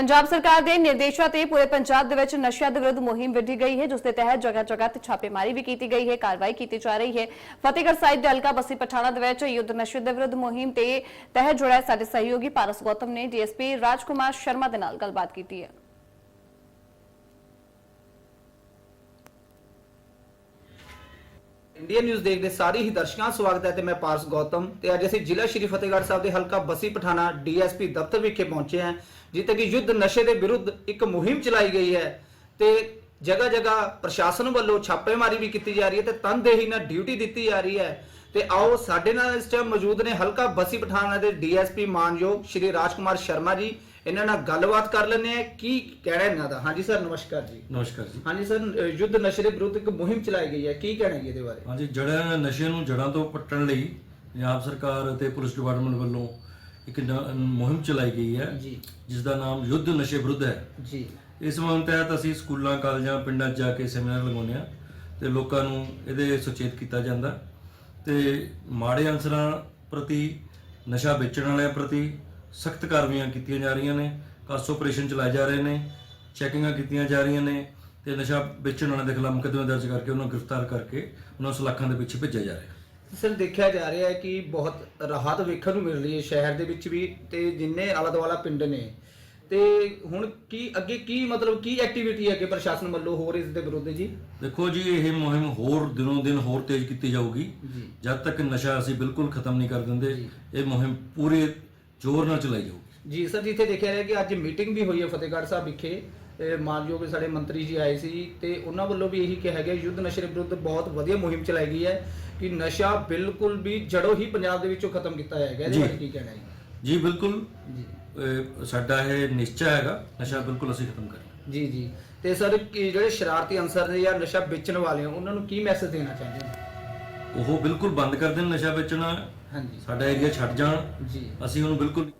ਪੰਜਾਬ ਸਰਕਾਰ ਦੇ ਨਿਰਦੇਸ਼ਾਂ ਤੇ ਪੂਰੇ ਪੰਜਾਬ ਦੇ ਵਿੱਚ ਨਸ਼ਿਆਂ ਦੇ ਵਿਰੁੱਧ ਮੁਹਿੰਮ ਵਿੱਢੀ ਗਈ ਹੈ ਜਿਸ ਦੇ ਤਹਿਤ ਜਗ੍ਹਾ ਜਗ੍ਹਾ ਤੇ ਛਾਪੇਮਾਰੀ ਵੀ ਕੀਤੀ ਗਈ ਹੈ, ਕਾਰਵਾਈ ਕੀਤੀ ਜਾ ਰਹੀ ਹੈ। ਫਤਿਹਗੜ੍ਹ ਸਾਹਿਬ ਦੇ ਹਲਕਾ ਬਸੀ ਪਠਾਣਾ ਦੇ ਵਿੱਚ ਯੁੱਧ ਨਸ਼ੇ ਦੇ ਵਿਰੁੱਧ ਮੁਹਿੰਮ ਤੇ ਤਹਿਤ ਜੁੜਿਆ ਸਾਡੇ ਸਹਿਯੋਗੀ ਪਾਰਸ ਗੌਤਮ ਨੇ, ਡੀਐਸਪੀ ਰਾਜਕੁਮਾਰ ਸ਼ਰਮਾ ਦੇ ਨਾਲ ਗੱਲਬਾਤ ਕੀਤੀ ਹੈ। ਇੰਡੀਅਨ ਨਿਊਜ਼ ਦੇਖਦੇ ਸਾਰੇ ਹੀ ਦਰਸ਼ਕਾਂ ਦਾ ਸਵਾਗਤ ਹੈ ਤੇ ਮੈਂ ਪਾਰਸ ਗੌਤਮ ਤੇ ਅੱਜ ਅਸੀਂ ਜ਼ਿਲ੍ਹਾ ਸ਼੍ਰੀ ਫਤਿਹਗੜ੍ਹ ਸਾਹਿਬ ਦੇ ਹਲਕਾ ਬਸੀ ਪਠਾਣਾ ਡੀਐਸਪੀ ਦਫ਼ਤਰ ਵਿਖੇ ਪਹੁੰਚੇ ਹਾਂ, ਜਿੱਥੇ ਕਿ ਯੁੱਧ ਨਸ਼ੇ ਦੇ ਵਿਰੁੱਧ ਇੱਕ ਮੁਹਿੰਮ ਚਲਾਈ ਗਈ ਹੈ ਤੇ ਜਗ੍ਹਾ ਜਗ੍ਹਾ ਪ੍ਰਸ਼ਾਸਨ ਵੱਲੋਂ ਛਾਪੇਮਾਰੀ ਵੀ ਕੀਤੀ ਜਾ ਰਹੀ ਹੈ ਤੇ ਤਨਦੇਹੀ ਨਾਲ ਡਿਊਟੀ ਦਿੱਤੀ ਜਾ ਰਹੀ ਹੈ। ਤੇ ਆਓ ਸਾਡੇ ਨਾਲ ਇਸ ਟਾਈਮ ਮੌਜੂਦ ਨੇ ਹਲਕਾ ਬਸੀ ਪਠਾਣਾ ਦੇ ਡੀਐਸਪੀ ਮਾਨਯੋਗ ਸ਼੍ਰੀ ਰਾਜਕੁਮਾਰ ਸ਼ਰਮਾ ਜੀ ਇਹਨਾਂ ਨਾਲ ਗੱਲਬਾਤ ਕਰ ਲੈਂਦੇ ਆ ਕੀ ਕਹਿਣਾ ਇਹਨਾਂ ਦਾ? ਹਾਂਜੀ ਸਰ ਨਮਸਕਾਰ ਜੀ। ਨਮਸਕਾਰ ਜੀ। ਹਾਂਜੀ ਸਰ ਅ, ਯੁੱਧ ਨਸ਼ੇ ਦੇ ਵਿਰੁੱਧ ਇੱਕ ਮੁਹਿੰਮ ਚਲਾਈ ਗਈ ਹੈ। ਕੀ ਕਹਿਣਾ ਜੀ ਇਹਦੇ ਬਾਰੇ? ਹਾਂਜੀ ਜੜ੍ਹਾਂ ਨਸ਼ੇ ਨੂੰ ਜੜ੍ਹਾਂ ਤੋਂ ਪੱਟਣ ਲਈ ਪੰਜਾਬ ਸਰਕਾਰ ਅਤੇ ਪੁਲਿਸ ਡਿਪਾਰਟਮੈਂਟ ਵੱਲੋਂ ਇੱਕ ਨ- ਮੁਹਿੰਮ ਚਲਾਈ ਗਈ ਹੈ। ਜੀ। ਜਿਸ ਦਾ ਨਾਮ ਯੁੱਧ ਨਸ਼ੇ ਵਿਰੁੱਧ ਹੈ। ਜੀ। ਇਸ ਮੁਹਿੰਮ ਤਹਿਤ ਅਸੀਂ ਸਕੂਲਾਂ ਕਾਲਜਾਂ ਪਿੰਡਾਂ 'ਚ ਜਾ ਕੇ ਸੈਮੀਨਾਰ ਲਗਾਉਂਦੇ ਹਾਂ ਤੇ ਲੋਕਾਂ ਨੂੰ ਇਹਦੇ ਸੁਚੇਤ ਕੀਤਾ ਜਾਂਦਾ। ਤੇ ਮਾੜੇ ਅਨਸਰਾਂ ਪ੍ਰਤੀ ਨਸ਼ਾ ਵੇਚਣ ਵਾਲਿਆਂ ਪ੍ਰਤੀ ਸਖਤ ਕਾਰਵਾਈਆਂ ਕੀਤੀਆਂ ਜਾ ਰਹੀਆਂ ਨੇ ਕਾਸ ਆਪਰੇਸ਼ਨ ਚਲਾਏ ਜਾ ਰਹੇ ਨੇ ਚੈਕਿੰਗਾਂ ਕੀਤੀਆਂ ਜਾ ਰਹੀਆਂ ਨੇ ਤੇ ਨਸ਼ਾ ਵੇਚਣ ਵਾਲਿਆਂ ਦੇ ਖਿਲਾਫ ਮੁਕੱਦਮੇ ਦਰਜ ਕਰਕੇ ਉਹਨਾਂ ਨੂੰ ਗ੍ਰਿਫਤਾਰ ਕਰਕੇ ਉਹਨਾਂ ਨੂੰ ਸਲਾਖਾਂ ਦੇ ਪਿੱਛੇ ਭੇਜਿਆ ਜਾ ਰਿਹਾ। ਸਰ ਦੇਖਿਆ ਜਾ ਰਿਹਾ ਹੈ ਕਿ ਬਹੁਤ ਰਾਹਤ ਵੇਖਣ ਨੂੰ ਮਿਲ ਰਹੀ ਹੈ ਸ਼ਹਿਰ ਦੇ ਵਿੱਚ ਵੀ ਤੇ ਜਿੰਨੇ ਆਲਾ ਦੁਆਲਾ ਪਿੰਡ ਨੇ ਤੇ ਹੁਣ ਕੀ ਅੱਗੇ ਕੀ ਮਤਲਬ ਕੀ ਐਕਟੀਵਿਟੀ ਹੈ ਕਿ ਪ੍ਰਸ਼ਾਸਨ ਵੱਲੋਂ ਹੋਰ ਇਸ ਦੇ ਵਿਰੁੱਧ ਜੀ? ਦੇਖੋ ਜੀ ਇਹ ਮੁਹਿੰਮ ਹੋਰ ਦਿਨੋਂ ਦਿਨ ਹੋਰ ਤੇਜ਼ ਕੀਤੀ ਜਾਊਗੀ। ਜਦ ਤੱਕ ਨਸ਼ਾ ਅਸੀਂ ਬਿਲਕੁਲ ਖਤਮ ਨਹੀਂ ਕਰ ਦਿੰਦੇ ਇਹ ਮੁਹਿੰਮ ਪੂਰੇ ਜ਼ੋਰ ਨਾਲ ਚਲਾਈ ਜਾਊਗੀ। ਜੀ ਸਰ ਜਿੱਥੇ ਦੇਖਿਆ ਰਿਹਾ ਕਿ ਅੱਜ ਮੀਟਿੰਗ ਵੀ ਹੋਈ ਹੈ ਫਤਿਹਗੜ੍ਹ ਸਾਹਿਬ ਵਿਖੇ ਇਹ ਮਾਨਯੋਗ ਸਾਡੇ ਮੰਤਰੀ ਜੀ ਆਏ ਸੀ ਤੇ ਉਹਨਾਂ ਵੱਲੋਂ ਵੀ ਇਹੀ ਕਿਹਾ ਗਿਆ ਯੁੱਧ ਨਸ਼ੇ ਵਿਰੁੱਧ ਬਹੁਤ ਵਧੀਆ ਮੁਹਿੰਮ ਚਲਾਈ ਗਈ ਹੈ ਕਿ ਨਸ਼ਾ ਬਿਲਕੁਲ ਵੀ ਜੜੋਂ ਹੀ ਪੰਜਾਬ ਦੇ ਵਿੱਚੋਂ ਖਤਮ ਕੀਤਾ ਜਾਏਗਾ ਇਹਦੇ ਜੀ। ਬਾਰੇ ਕੀ ਕਹਿਣਾ ਹੈ ਜੀ? ਬਿਲਕੁਲ। ਜੀ। ਇਹ ਸਾਡਾ ਇਹ ਨਿਸ਼ਚਾ ਹੈਗਾ ਨਸ਼ਾ ਬਿਲਕੁਲ ਅਸੀਂ ਖਤਮ ਕਰਨਾ ਜੀ ਜੀ। ਤੇ ਸਰ ਕੀ ਜਿਹੜੇ ਸ਼ਰਾਰਤੀ ਅਨਸਰ ਨੇ ਜਾਂ ਨਸ਼ਾ ਵੇਚਣ ਵਾਲੇ ਆ ਉਹਨਾਂ ਨੂੰ ਕੀ ਮੈਸੇਜ ਦੇਣਾ ਚਾਹੁੰਦੇ ਹੋ ਉਹ ਬਿਲਕੁਲ ਬੰਦ ਕਰ ਦੇਣ ਨਸ਼ਾ ਵੇਚਣਾ। ਹਾਂਜੀ। ਸਾਡਾ ਏਰੀਆ ਛੱਡ ਜਾਣ। ਜੀ। ਅਸੀਂ ਉਹਨੂੰ ਬਿਲਕੁਲ